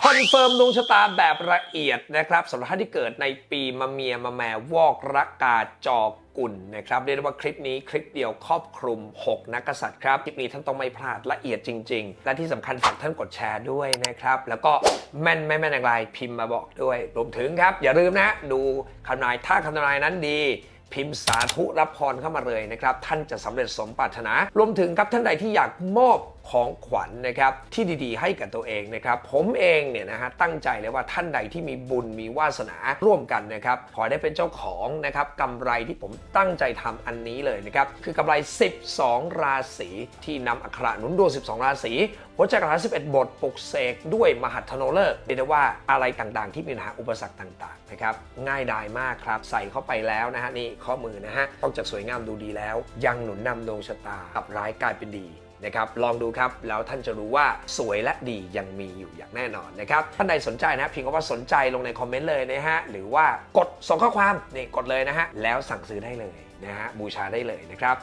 คอนเฟิร์มดวงชะตาแบบละเอียดนะครับสำหรับท่านที่เกิดในปีมะเมียมะแมวอกรักกาจอกุลนะครับเรียกได้ว่าคลิปนี้คลิปเดียวครอบคลุม 6 นักกษัตริย์ครับคลิปนี้ท่านต้องไม่พลาดละเอียดจริง ๆ และที่สำคัญฝากท่านกดแชร์ด้วยนะครับแล้วก็แม่นไม่แม่นอย่างไรพิมพ์มาบอกด้วยรวมถึงครับ อย่าลืมนะ ดูคำนายถ้าคำนายนั้นดีพิมพ์สาธุรับพรเข้ามาเลยนะครับ ท่านจะสำเร็จสมปรารถนา รวมถึงครับท่านใดที่อยากมอบของขวัญนะครับที่ดีๆ ให้กับตัวเองนะครับ ผมเองเนี่ยนะฮะตั้งใจเลยว่าท่านใดที่มีบุญมีวาสนาร่วมกันนะครับขอได้เป็นเจ้าของนะครับกำไรที่ผมตั้งใจทำอันนี้เลยนะครับคือกำไร 12 ราศีที่นำอักขระหนุนดวง 12 ราศีหัวใจกระถา11 บทปลุกเสกด้วยมหัทธโนเลิกเรียกได้ว่าอะไรต่างๆ ที่มีปัญหาอุปสรรคต่างๆนะครับง่ายดายมากครับ ใส่เข้าไปแล้วนะฮะนี่ข้อมือนะฮะต้องจากสวยงามดูดีแล้ว ยังหนุนนำดวงชะตากับร้ายกลายเป็นดี นะครับลองดูครับ แล้วท่านจะรู้ว่าสวยและดียังมีอยู่อย่างแน่นอนนะครับท่านใดสนใจนะเพียงว่าสนใจลงในคอมเมนต์เลยนะฮะหรือว่ากดส่งข้อความนี่กดเลยนะฮะแล้วสั่งซื้อได้เลยนะฮะบูชาได้เลยนะครับ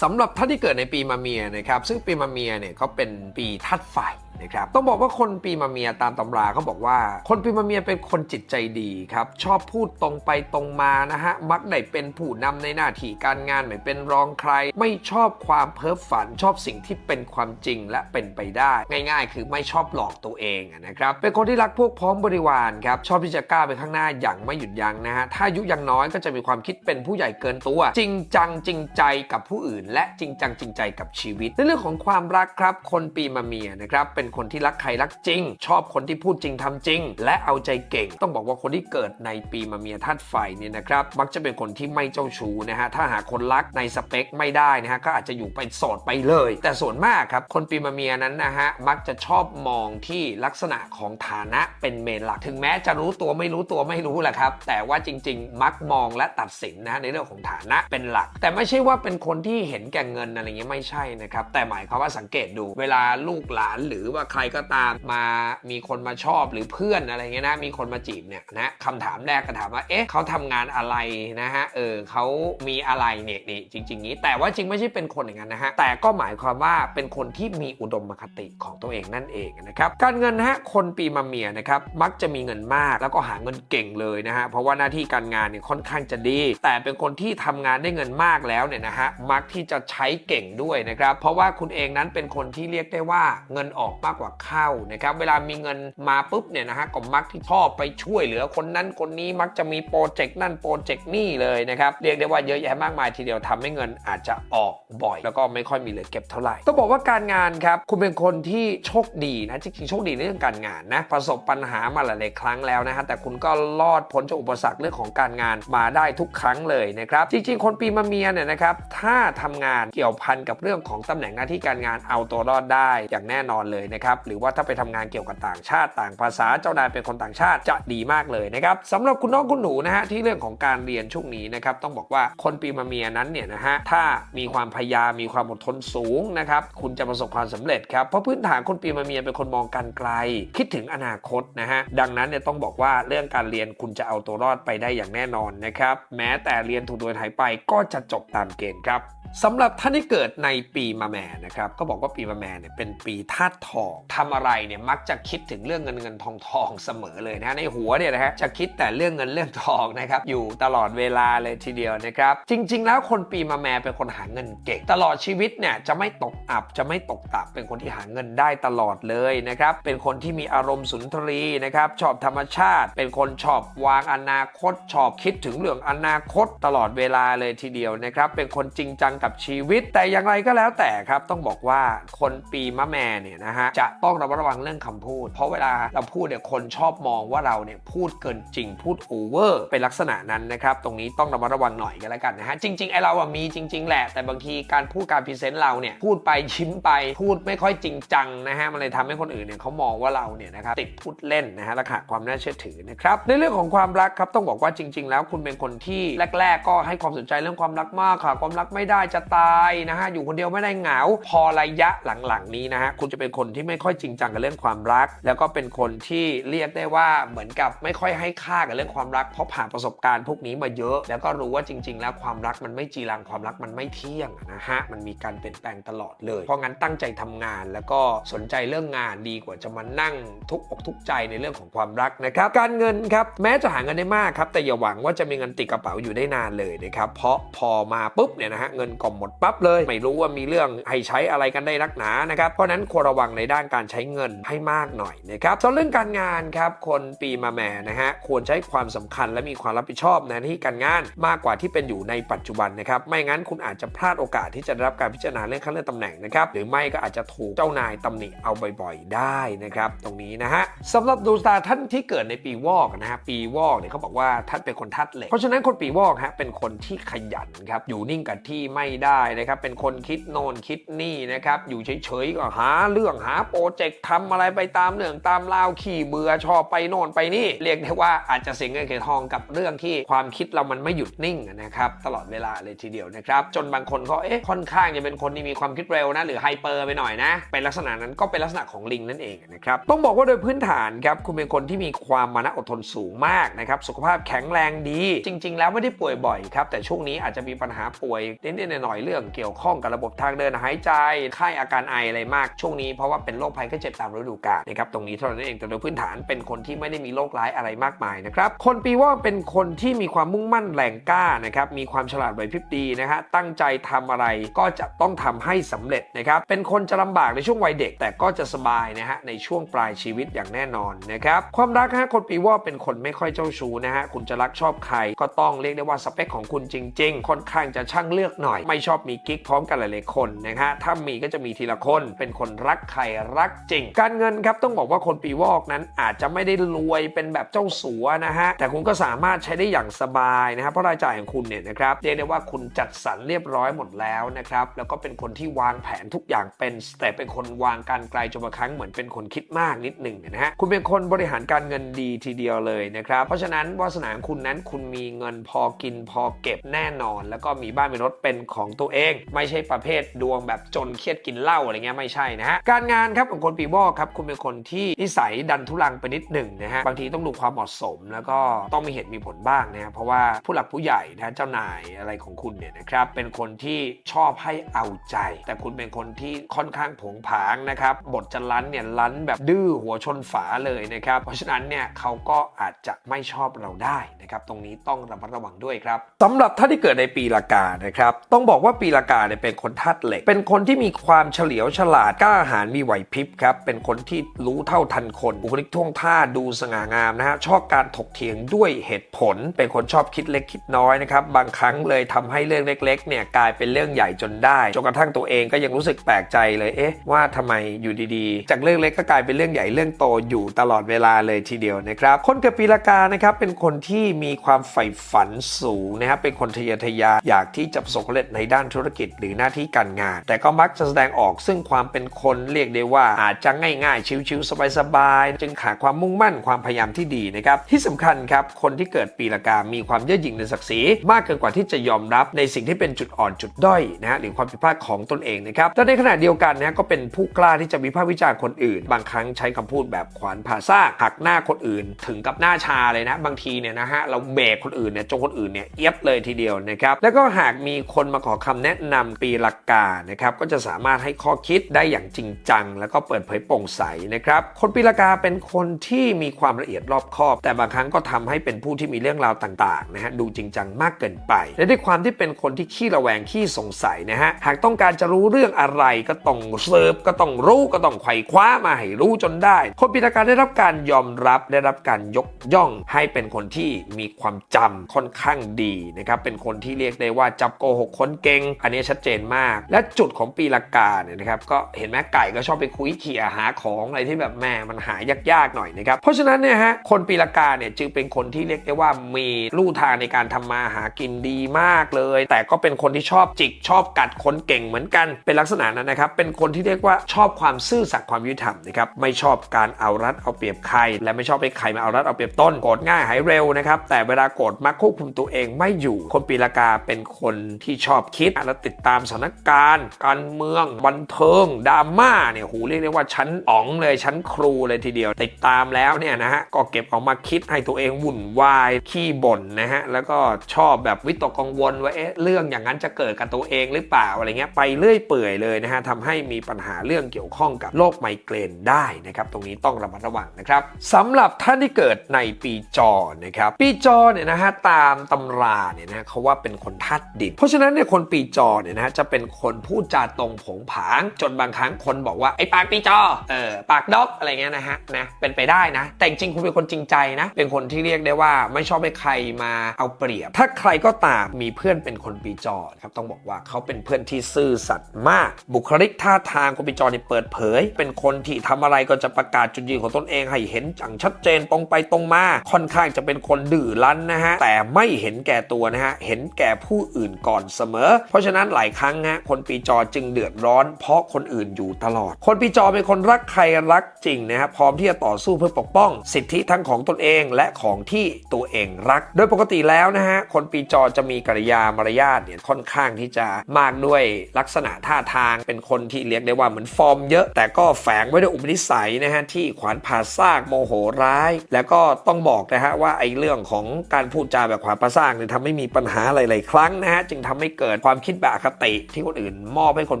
สำหรับท่านที่เกิดในปีมะเมียนะครับซึ่งปีมะเมียเนี่ยเขาเป็นปีธาตุไฟ นะครับต้องบอกว่าคนปีมะเมียตามตำราเขาบอกว่า คนปีมะเมียเป็นคนจิตใจดีครับชอบพูดตรงไปตรงมานะฮะมักได้เป็นผู้นำในหน้าที่การงานไม่เป็นรองใคร ไม่ชอบความเพ้อฝันชอบสิ่งที่เป็นความจริงและเป็นไปได้ ง่าย ๆ คือไม่ชอบหลอกตัวเองนะครับเป็นคนที่รักพวกพ้องบริวารครับชอบที่จะกล้าไปข้างหน้าอย่างไม่หยุดยั้งนะฮะถ้าอายุยังน้อยก็จะมีความคิดเป็นผู้ใหญ่เกินตัว จริงจังจริงใจกับผู้อื่น และจริงจังจริงใจกับชีวิต ในเรื่องของความรักครับ คนปีมะเมียนะครับเป็นคนที่รักใครรักจริง ชอบคนที่พูดจริงทำจริง และเอาใจเก่ง ต้องบอกว่าคนที่เกิดในปีมะเมียธาตุไฟเนี่ยนะครับมักจะเป็นคนที่ไม่เจ้าชู้นะฮะถ้าหาคนรักในสเปคไม่ได้นะฮะก็อาจจะอยู่ไปโสดไปเลย แต่ส่วนมากครับคนปีมะเมียนั้นนะฮะมักจะชอบมองที่ลักษณะของฐานะเป็นเมนหลักถึงแม้จะรู้ตัวไม่รู้ตัวไม่รู้แหละครับแต่ว่าจริง ๆ มักมองและตัดสินนะฮะในเรื่องของฐานะเป็นหลัก แต่ไม่ใช่ว่าเป็นคนที่เห็นแก่เงินอะไรเงี้ยไม่ใช่นะครับแต่หมายความว่าสังเกตดูเวลาลูกหลานหรือว่าใครก็ตามมามีคนมาชอบหรือเพื่อนอะไรเงี้ยนะมีคนมาจีบเนี่ยนะคำถามแรกก็ถามว่าเอ๊ะเขาทำงานอะไรนะฮะเออเขามีอะไรเนี่ยนี่จริง ๆ นี้ แต่ว่าจริงไม่ใช่เป็นคนอย่างนั้นนะฮะแต่ก็หมายความว่าเป็นคนที่มีอุดมคติของตัวเองนั่นเองนะครับการเงินฮะคนปีมะเมียนะครับมักจะมีเงินมากแล้วก็หาเงินเก่งเลยนะฮะเพราะว่าหน้าที่การงานเนี่ยค่อนข้างจะดี แต่เป็นคนที่ทำงานได้เงินมากแล้วเนี่ยนะฮะมักที่จะใช้เก่งด้วยนะครับเพราะว่าคุณเองนั้นเป็นคนที่เรียกได้ว่าเงินออกมากกว่าเข้านะครับเวลามีเงินมาปุ๊บเนี่ยนะฮะก็มักที่ชอบไปช่วยเหลือคนนั้นคนนี้มักจะมีโปรเจกต์นั่นโปรเจกต์นี่เลยนะครับเรียกได้ว่าเยอะแยะมากมายทีเดียวทำให้เงินอาจจะออกบ่อย แล้วก็ไม่ค่อยมีเหลือเก็บเท่าไหร่ต้องบอกว่าการงานครับคุณเป็นคนที่โชคดีนะจริงๆโชคดีในเรื่องการงานนะประสบปัญหามาหลายๆครั้งแล้วนะฮะแต่คุณก็รอดพ้นจากอุปสรรคเรื่องของการงานมาได้ทุกครั้งเลยนะครับจริงๆ คนปีมะเมียเนี่ยนะครับถ้าทำงานเกี่ยวพันกับเรื่องของตำแหน่งหน้าที่การงานเอาตัวรอดได้อย่างแน่นอนเลยนะครับหรือว่าถ้าไปทำงานเกี่ยวกับต่างชาติต่างภาษาเจ้านายเป็นคนต่างชาติจะดีมากเลยนะครับสำหรับคุณน้องคุณหนูนะฮะที่เรื่องของการเรียนช่วงนี้นะครับต้องบอกว่าคนปีมะเมียนั้นเนี่ยนะฮะถ้ามีความพยายามมีความอดทนสูงนะครับคุณจะประสบความสำเร็จครับเพราะพื้นฐานคนปีมะเมียเป็นคนมองการไกล คิดถึงอนาคตนะฮะดังนั้นเนี่ยต้องบอกว่าเรื่องการเรียนคุณจะเอาตัวรอดไปได้อย่างแน่นอนนะครับแม้แต่เรียนถูกโดยหายไปก็จะจบตามเกณฑ์ครับสำหรับท่านที่เกิดในปีมะแม่นะครับก็บอกว่าปีมะแม่เนี่ยเป็นปีธาตุทองทำอะไรเนี่ยมักจะคิดถึงเรื่องเงินเงินทองทองเสมอเลยนะในหัวเนี่ยนะฮะจะคิดแต่เรื่องเงินเรื่องทองนะครับอยู่ตลอดเวลาเลยทีเดียวนะครับ จริง ๆ แล้วคนปีมะแม่เป็นคนหาเงินเก่ง ตลอดชีวิตเนี่ยจะไม่ตกอับจะไม่ตกต่ำเป็นคนที่หาเงินได้ตลอดเลยนะครับเป็นคนที่มีอารมณ์สุนทรีนะครับชอบธรรมชาติ เป็นคนชอบวางอนาคต ชอบคิดถึงเรื่องอนาคตตลอดเวลาเลยทีเดียวนะครับเป็นคนจริงจังกับชีวิต แต่อย่างไรก็แล้วแต่ครับต้องบอกว่าคนปีมะแม่เนี่ยนะฮะจะต้องระมัดระวังเรื่องคำพูด เพราะเวลาเราพูดเนี่ยคนชอบมองว่าเราเนี่ยพูดเกินจริงพูดโอเวอร์เป็นลักษณะนั้นนะครับตรงนี้ต้องระมัดระวังหน่อยกันแล้วกันนะฮะจริงๆไอเราอะมีจริง ๆ แหละ แต่บางทีการพูดการพรีเซนต์เราเนี่ยพูดไปยิ้มไปพูดไม่ค่อยจริงจังนะฮะมันเลยทำให้คนอื่นเนี่ยเขามองว่าเราเนี่ยนะครับติดพูดเล่นนะฮะและขาดความน่าเชื่อถือนะครับในเรื่องของความรักครับต้องบอกว่าจริง ๆ แล้วคุณเป็นคนที่แรก ๆ ก็ให้ความสนใจเรื่องความรักมากค่ะ ความรักไม่ได้จะตายนะฮะอยู่คนเดียวไม่ได้เหงา พอระยะหลังๆนี้นะฮะคุณจะเป็นคนที่ไม่ค่อยจริงจังกับเรื่องความรัก แล้วก็เป็นคนที่เรียกได้ว่าเหมือนกับไม่ค่อยให้ค่ากับเรื่องความรัก เพราะผ่านประสบการณ์พวกนี้มาเยอะ แล้วก็รู้ว่าจริง ๆ แล้วความรักมันไม่จีรังความรักมันไม่เที่ยงนะฮะมันมีการเปลี่ยนแปลงตลอดเลย เพราะงั้นตั้งใจทำงาน แล้วก็สนใจเรื่องงานดีกว่าจะมานั่งทุกอกทุกใจในเรื่องของความรักนะครับการเงินครับแม้จะหาเงินได้มากครับแต่อย่าหวังว่าจะมีเงินติดกระเป๋าอยู่ได้นานเลยนะครับเพราะพอมาปุ๊บเนี่ยนะฮะเงินก็หมดปั๊บเลย ไม่รู้ว่ามีเรื่องให้ใช้อะไรกันได้นักหนานะครับเพราะนั้นควรระวังในด้านการใช้เงินให้มากหน่อยนะครับส่วนเรื่องการงานครับคนปีมาแม่นะฮะควรใช้ความสำคัญและมีความรับผิดชอบในที่การงานมากกว่าที่เป็นอยู่ในปัจจุบันนะครับไม่งั้นคุณอาจจะพลาดโอกาสที่จะได้รับการพิจารณาเรื่องขั้นเลื่อนตำแหน่งนะครับหรือไม่ก็อาจจะถูกเจ้านายตำหนิเอาบ่อยๆ ได้นะครับตรงนี้นะฮะสำหรับดวงตาท่านที่เกิดในปีวอกนะฮะปีวอกเนี่ยเขาบอกว่าท่านเป็นคนธาตุเหล็กเพราะฉะนั้นคนปีวอกฮะเป็นคนที่ขยันครับอยู่นิ่งกับที่ไม่ได้นะครับเป็นคนคิดโน่นคิดนี่นะครับอยู่เฉยๆก็หาเรื่องหาโปรเจกต์ทำอะไรไปตามเรื่องตามราวขี่เบื่อชอบไปโน่นไปนี่เรียกได้ว่าอาจจะเสียเงินเสียทองกับเรื่องที่ความคิดเรามันไม่หยุดนิ่งนะครับตลอดเวลาเลยทีเดียวนะครับจนบางคนเขาเอ๊ะค่อนข้างจะเป็นคนที่มีความคิดเร็วนะหรือไฮเปอร์ไปหน่อยนะเป็นลักษณะนั้นก็เป็นลักษณะของลิงนั่นเองนะครับต้องบอกว่าโดยพื้นฐานครับคุณเป็นคนที่มีความมานะอดทนสูงมากนะครับสุขภาพแข็งแรงดี จริง ๆ แล้วไม่ได้ป่วยบ่อยครับแต่ช่วงนี้อาจจะมีปัญหาป่วยนิดๆหน่อยๆเรื่องเกี่ยวข้องกับระบบทางเดินหายใจไข้อาการไออะไรมากช่วงนี้เพราะว่าเป็นโรคภัยไข้เจ็บตามฤดูกาลนะครับตรงนี้เท่านั้นเองแต่โดยพื้นฐานเป็นคนที่ไม่ได้มีโรคร้ายอะไรมากมายนะครับคนปีว่าเป็นคนที่มีความมุ่งมั่นแรงกล้านะครับมีความฉลาดไหวพริบดีนะฮะตั้งใจทำอะไรก็จะต้องทำให้สำเร็จนะครับเป็นคนจะลำบากในช่วงวัยเด็ก แต่ก็จะสบายนะฮะในช่วงปลายชีวิตอย่างแน่นอนนะครับความรักฮะคนปีว่าเป็นคนไม่ค่อยเจ้าชู้นะฮะคุณจะรักชอบใคร ก็ต้องเรียกได้ว่าสเปคของคุณจริง ๆ ค่อนข้างจะช่างเลือกหน่อย ไม่ชอบมีกิ๊กพร้อมกันหลายๆคนนะฮะถ้ามีก็จะมีทีละคนเป็นคนรักใครรักจริง การเงินครับต้องบอกว่าคนปีวอกนั้นอาจจะไม่ได้รวยเป็นแบบเจ้าสัวนะฮะ แต่คุณก็สามารถใช้ได้อย่างสบายนะครับเพราะรายจ่ายของคุณเนี่ยนะครับเรียกได้ว่าคุณจัดสรรเรียบร้อยหมดแล้วนะครับแล้วก็เป็นคนที่วางแผนทุกอย่างเป็น แต่เป็นคนวางการไกลจนบางครั้งเหมือนเป็นคนคิดมากนิดหนึ่งนะฮะคุณเป็นคนบริหารการเงินดีทีเดียวเลยนะครับเพราะฉะนั้นวาสนาคุณนั้นคุณมีเงินพอกินพอเก็บแน่นอน แล้วก็มีบ้านมีรถเป็นของตัวเอง ไม่ใช่ประเภทดวงแบบจนเครียดกินเหล้าอะไรเงี้ยไม่ใช่นะฮะการงานครับของคนปีวอกครับคุณเป็นคนที่นิสัยดันทุลังไปนิดหนึ่งนะฮะบางทีต้องดูความเหมาะสม แล้วก็ต้องมีเหตุมีผลบ้างนะฮะเพราะว่าผู้หลักผู้ใหญ่นะเจ้านายอะไรของคุณเนี่ยนะครับเป็นคนที่ชอบให้เอาใจ แต่คุณเป็นคนที่ค่อนข้างผงผางนะครับบทจะลั้นเนี่ยลั้นแบบดื้อหัวชนฝาเลยนะครับเพราะฉะนั้นเนี่ยเขาก็อาจจะไม่ชอบเราได้นะครับตรงนี้ต้องระมัดระวังด้วยครับสำหรับท่านที่เกิดในปีละกานะครับต้องบอกว่าปีละกาเนี่ยเป็นคนธาตุเหล็ก เป็นคนที่มีความเฉลียวฉลาดกล้าหาญมีไหวพริบครับ เป็นคนที่รู้เท่าทันคนบุคลิกท่วงท่าดูสง่างามนะฮะชอบการถกเถียงด้วยเหตุผล เป็นคนชอบคิดเล็กคิดน้อยนะครับ บางครั้งเลยทำให้เรื่องเล็กๆเนี่ยกลายเป็นเรื่องใหญ่จนได้จนกระทั่งตัวเองก็ยังรู้สึกแปลกใจเลยเอ๊ะว่าทำไมอยู่ดีๆ จากเรื่องเล็กก็กลายเป็นเรื่องใหญ่เรื่องโตอยู่ตลอดเวลาเลยทีเดียวนะครับคนเกิดปีละกานะครับเป็นคนที่มีความใฝ่ฝันสูงนะครับเป็นคนทะเยอทะยานอยากที่จะประสบความสำเร็จในด้านธุรกิจหรือหน้าที่การงาน แต่ก็มักจะแสดงออกซึ่งความเป็นคนเรียกได้ว่ว่าอาจจะง่ายๆ ชิวๆสบายๆ จึงขาดความมุ่งมั่นความพยายามที่ดีนะครับ ที่สำคัญครับ คนที่เกิดปีละกา มีความเย่อหยิ่งในศักดิ์ศรีมากเกินกว่าที่จะยอมรับในสิ่งที่เป็นจุดอ่อนจุดด้อยนะฮะหรือความผิดพลาดของตนเองนะครับแต่ในขณะเดียวกันนะก็เป็นผู้กล้าที่จะวิพากษ์วิจารณ์คนอื่น บางครั้งใช้คำพูดแบบขวานผ่าซากหักหน้าคนอื่น ถึงกับหน้าชาเลยนะบางทีเนี่ยนะฮะเราเบรกคนอื่นเนี่ยจนคนอื่นเนี่ยเอียบเลยทีเดียวนะครับแล้วก็หากมีคนมาขอคำแนะนำปีละกานะครับก็จะสามารถให้ข้อคิดได้อย่างจริงจังแล้วก็เปิดเผยโปร่งใสนะครับ คนปีละกาเป็นคนที่มีความละเอียดรอบคอบ แต่บางครั้งก็ทำให้เป็นผู้ที่มีเรื่องราวต่างๆนะฮะดูจริงจังมากเกินไป และด้วยความที่เป็นคนที่ขี้ระแวงขี้สงสัยนะฮะหากต้องการจะรู้เรื่องอะไรก็ต้องเซิร์ฟก็ต้องรู้ก็ต้องไขว่คว้ามาให้รู้จนได้ คนปีละกาได้รับการยอมรับได้รับการยกย่องให้เป็นคนที่มีความจำค่อนข้างดีนะครับเป็นคนที่เรียกได้ว่าจับโกหกคนเก่งอันนี้ชัดเจนมาก และจุดของปีละกาเนี่ยนะครับก็เห็นไหมไก่ก็ชอบไปคุยเขี่ยหาของอะไรที่แบบแม่มันหายากๆหน่อยนะครับเพราะฉะนั้นเนี่ยฮะคนปีละกาเนี่ยจึงเป็นคนที่เรียกได้ว่ามีลู่ทางในการทำมาหากินดีมากเลย แต่ก็เป็นคนที่ชอบจิกชอบกัดคนเก่งเหมือนกัน เป็นลักษณะนั้นนะครับ เป็นคนที่เรียกว่าชอบความซื่อสัตย์ความยุติธรรมนะครับไม่ชอบการเอารัดเอาเปรียบใคร และไม่ชอบให้ใครมาเอารัดเอาเปรียบต้นโกรธง่ายหายเร็วนะครับแต่เวลาโกรธมักควบคุมตัวเองไม่อยู่ คนปีละกาเป็นคนที่ชอบคิดแล้วติดตามสถานการณ์ การเมืองบันเทิงดราม่าเนี่ยโหเรียกได้ว่าชั้นอ๋องเลยชั้นครูเลยทีเดียว ติดตามแล้วเนี่ยนะฮะก็เก็บเออกมาคิดให้ตัวเองวุ่นวายขี้บ่นนะฮะแล้วก็ชอบแบบวิตกกังวลว่าเอ๊ะเรื่องอย่างนั้นจะเกิดกับตัวเองหรือเปล่าอะไรเงี้ยไปเรื่อยเปื่อยเลยนะฮะทำให้มีปัญหาเรื่องเกี่ยวข้องกับโรคไมเกรนได้นะครับตรงนี้ต้องระมัดระวังนะครับสำหรับท่านที่เกิดในปีจอนะครับปีจอเนี่ยนะฮะตามตำราเนี่ยนะเขาว่าเป็นคนธาตุดิน เพราะฉะนั้นเนี่ยคนปีจอเนี่ยนะฮะจะเป็นคนพูดจาตรงผงผาง จนบางครั้งคนบอกว่าไอ้ปากปีจอเออปากด็อกอะไรเงี้ยนะฮะนะเป็นไปได้นะ แต่จริงๆคุณเป็นคนจริงใจนะ เป็นคนที่เรียกได้ว่าไม่ชอบให้ใครมาเอาเปรียบ ถ้าใครก็ตามมีเพื่อนเป็นคนปีจอครับต้องบอกว่าเขาเป็นเพื่อนที่ซื่อสัตย์มาก บุคลิกท่าทางคนปีจอเนี่ยเปิดเผย เป็นคนที่ทำอะไรก็จะประกาศจุดยืนของตนเองให้เห็นอย่างชัดเจนตรงไปตรงมาค่อนข้างจะเป็นคนดื้อรั้นนะฮะแต่ไม่เห็นแก่ตัวนะฮะเห็นแก่ผู้อื่นก่อนเสมอ เพราะฉะนั้นหลายครั้งฮะคนปีจอจึงเดือดร้อน เพราะคนอื่นอยู่ตลอดคนปีจอเป็นคนรักใครรักจริงนะฮะพร้อมที่จะต่อสู้เพื่อปกป้อง สิทธิทั้งของตนเองและของที่ตัวเองรัก โดยปกติแล้วนะฮะคนปีจอจะมีกริยามารยาทเนี่ยค่อนข้างที่จะมากด้วยลักษณะท่าทางเป็นคนที่เรียกได้ว่าเหมือนฟอร์มเยอะ แต่ก็แฝงไว้ด้วยอุปนิสัยนะฮะที่ขวานผ่าซากโมโหร้าย แล้วก็ต้องบอกนะฮะว่าไอ้เรื่องของการพูดจาแบบขวานผ่าซากเนี่ยทำให้มีปัญหาหลาย ๆ ครั้งนะฮะจึงทำให้เกิดความคิดแบบอคติที่คนอื่น มอบให้คน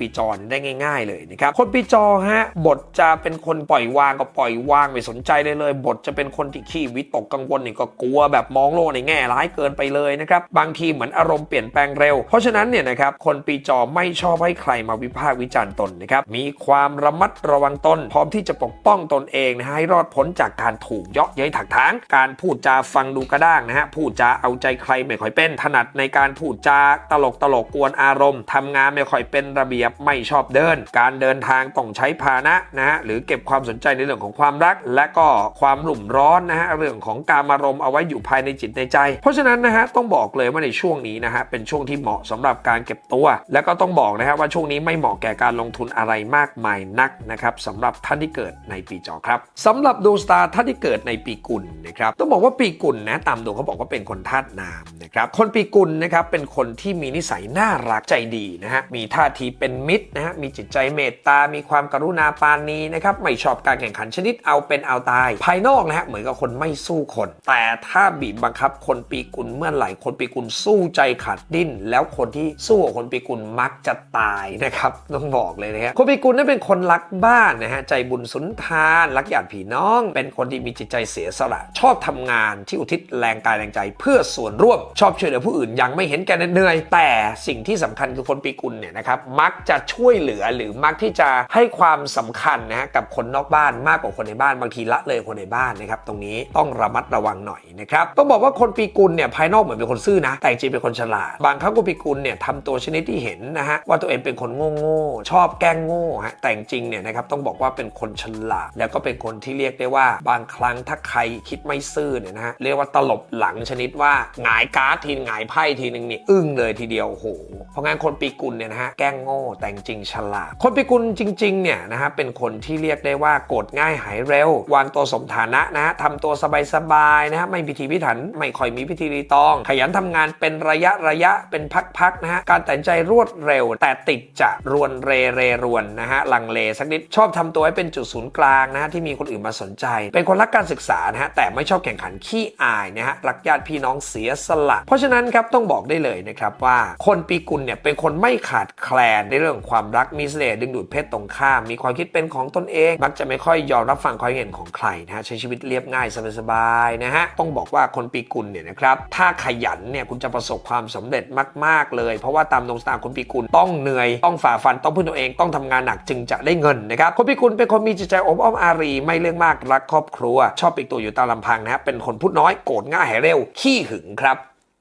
ปีจอได้ง่าย ๆ เลยนะครับคนปีจอฮะ บทจะเป็นคนปล่อยวางก็ปล่อยวางไม่สนใจเลยเลย บทจะเป็นคนที่ขี้วิตกกังวลนี่ก็กลัวแบบมองโลกในแง่ร้ายเกินไปเลยนะครับบางทีเหมือนอารมณ์เปลี่ยนแปลงเร็ว เพราะฉะนั้นเนี่ยนะครับคนปีจอไม่ชอบให้ใครมาวิพากษ์วิจารณ์ตนนะครับมีความระมัดระวังตน พร้อมที่จะปกป้องตนเองนะให้รอดพ้นจากการถูกเยาะเย้ยถักถาง การพูดจาฟังดูกระด้างนะฮะพูดจาเอาใจใครไม่ค่อยเป็นถนัดในการพูดจาตลกตลกกวนอารมณ์ทำงานไม่ค่อยเป็นระเบียบไม่ชอบเดิน การเดินทางต้องใช้พาหนะนะฮะหรือเก็บความสนใจในเรื่องของความรัก และก็ความหลุ่มร้อนนะฮะเรื่องของการอารมณ์เอาไว้อยู่ภายในจิตในใจ เพราะฉะนั้นนะฮะต้องบอกเลยว่าในช่วงนี้นะฮะเป็นช่วงที่เหมาะสำหรับการเก็บตัว และก็ต้องบอกนะฮะว่าช่วงนี้ไม่เหมาะแก่การลงทุนอะไรมากมายนักนะครับสำหรับท่านที่เกิดในปีจอครับสำหรับดวงสตาร์ท่านที่เกิดในปีกุลนะครับต้องบอกว่าปีกุลนะตามดวงเขาบอกว่าเป็นคนธาตุน้ำ นะครับ คนปีกุลนะครับเป็นคนที่มีนิสัยน่ารักใจดีนะฮะ มีท่าทีเป็นมิตรนะฮะ มีจิตใจเมตตา มีความกรุณาปานีนะครับ ไม่ชอบการแข่งขันชนิดเอาเป็นเอาตาย ภายนอกนะฮะเหมือนกับคนไม่สู้คน แต่ถ้าบีบบังคับคนปีกุลเมื่อไหร่คนปีกุลสู้ใจขาดดิ้น แล้วคนที่สู้กับคนปีกุลมักจะตายนะครับต้องบอกเลยนะฮะคนปีกุลนั้นเป็นคนรักบ้านนะฮะใจบุญสุนทานรักญาติพี่น้อง เป็นคนที่มีจิตใจเสียสละ ชอบทำงานที่อุทิศแรงกายแรงใจเพื่อส่วนร่วมชอบช่วยเหลือผู้อื่นยังไม่เห็นแก่เหนื่อย แต่สิ่งที่สำคัญคือคนปีกุลเนี่ยนะครับมักจะช่วยเหลือหรือมักที่จะให้ความสำคัญนะฮะกับคนนอกบ้านมากกว่าคนในบ้านบางทีละเลยคนในบ้านนะครับตรงนี้ต้องระมัดระวังหน่อยนะครับต้องบอกว่าคนปีกุลเนี่ยภายนอกเหมือนเป็นคนซื่อนะ แต่จริงเป็นคนฉลาด บางครั้งคนปีกุลเนี่ยทำตัวชนิดที่เห็นนะฮะว่าตัวเองเป็นคนโง่ๆชอบแกล้งโง่ฮะแต่จริงเนี่ยนะครับต้องบอกว่าเป็นคนฉลาด แล้วก็เป็นคนที่เรียกได้ว่า บางครั้งถ้าใครคิดไม่ซื่อเนี่ยนะฮะเรียกว่าตลบหลังชนิดว่าหงายการดทีหงายไพ่ทีหนึ่งนี่อึ้งเลยทีเดียวโหเพราะงั้นคนปีกุลเนี่ยนะฮะแกล้งโง่แต่จริงฉลาด คนปีกุลจริงๆเนี่ยนะฮะเป็นคนที่เรียกได้ว่าโกรธง่ายหายเร็ว วางตัวสมฐานะนะฮะทำตัวสบายๆนะฮะไม่พิธีพิถันไม่ค่อยมีพิธีรีตอง ขยันทำงานเป็นระยะระยะเป็นพักๆนะฮะการตัดใจรวดเร็ว แต่ติดจะรวนเรเรรวนนะฮะลังเลสักนิดชอบทำตัวให้เป็นจุดศูนย์กลางนะฮะที่มีคนอื่นมาสนใจ เป็นคนรักการศึกษานะฮะแต่ไม่ชอบแข่งขันขี้อายนะฮะรักญาติพี่น้องเสียสละเพราะฉะนั้นครับต้องบอกได้เลยนะครับว่าคนปีกุลเนี่ยเป็นคนไม่ขาดแคลนในเรื่องความรักมีเสน่ห์ดึงดูดเพศตรงข้าม มีความคิดเป็นของตนเอง มักจะไม่ค่อยยอมรับฟังความเห็นของใครนะฮะใช้ชีวิตเรียบง่ายสบายๆนะฮะต้องบอกว่าคนปีกุลเนี่ยนะครับถ้าขยันเนี่ยคุณจะประสบความสำเร็จมาก ๆ เลย เพราะว่าตามดวงชะตาคนปีกุลต้องเหนื่อยต้องฝ่าฟันต้องพึ่งตัวเองต้องทำงานหนักจึงจะได้เงินนะครับคนปีกุลเป็นคนมีจิตใจอบอ้อมอารีไม่เรื่องมากรักครอบครัว ชอบปีกตัวอยู่ตามลำพังนะฮะเป็นคนพูดน้อยโกรธง่ายหเร็วขี้หึงครับ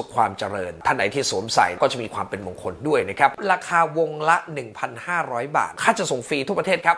สสุขความเจริญ ท่านไหนที่สวมใส่ก็จะมีความเป็นมงคลด้วยนะครับ ราคาวงละ 1,500 บาท ค่าจะส่งฟรีทั่วประเทศครับ